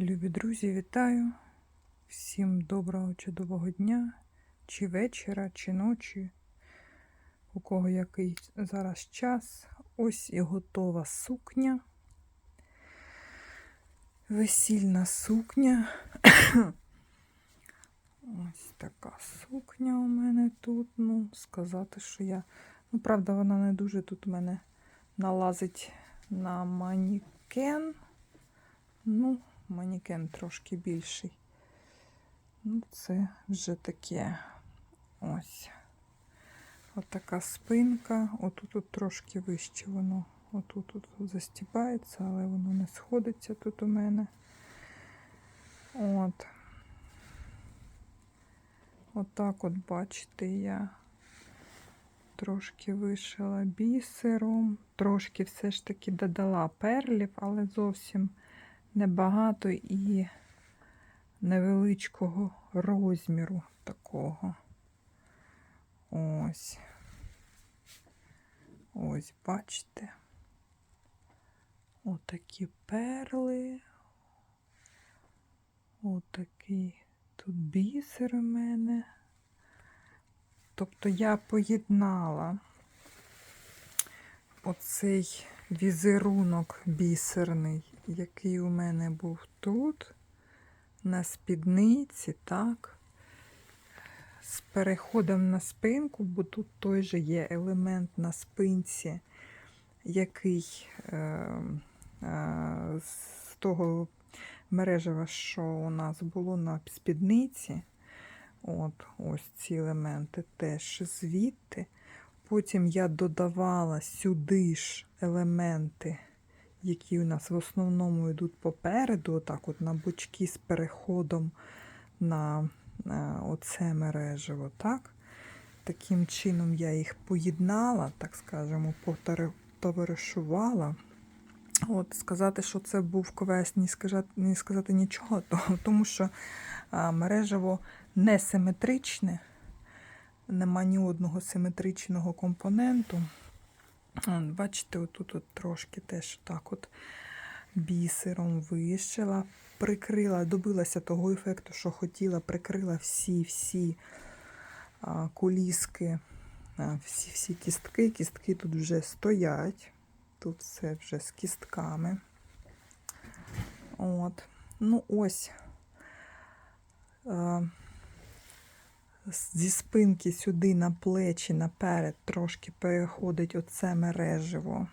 Любі друзі, вітаю! Всім доброго чудового дня, чи вечора, чи ночі, у кого який зараз час. Ось і готова сукня. Весільна сукня. Ось така сукня у мене тут. Ну, сказати, що я. Ну, правда, вона не дуже тут у мене налазить на манікен. Ну, манікен трошки більший. Ну, це вже таке ось. Отака спинка. Отут -от трошки вище воно. Отут -от застібається, але воно не сходиться тут у мене. От. Отак от, бачите, я трошки вишила бісером, трошки все ж таки додала перлів, але зовсім небагато і невеличкого розміру такого. Ось. Ось, бачите. Отакі перли. Отакий тут бісер у мене. Тобто я поєднала оцей візерунок бісерний, який у мене був тут, на спідниці, так, з переходом на спинку, бо тут той же є елемент на спинці, який е, е, з того мережева, що у нас було на спідниці. От, ось ці елементи теж звідти. Потім я додавала сюди ж елементи, які у нас в основному йдуть попереду, отак от на бочки з переходом на оце мережево. так. Таким чином я їх поєднала, так скажемо, потоваришувала. От, Сказати, що це був квест, не сказати, не сказати нічого, тому що а, мережево несиметричне, нема ні одного симетричного компоненту. Бачите, отут от трошки теж так от бісером вишила, прикрила, добилася того ефекту, що хотіла, прикрила всі-всі куліски, всі-всі кістки. Кістки тут вже стоять. Тут все вже з кістками. От. Ну, ось зі спинки сюди на плечі наперед трошки переходить оце мереживо.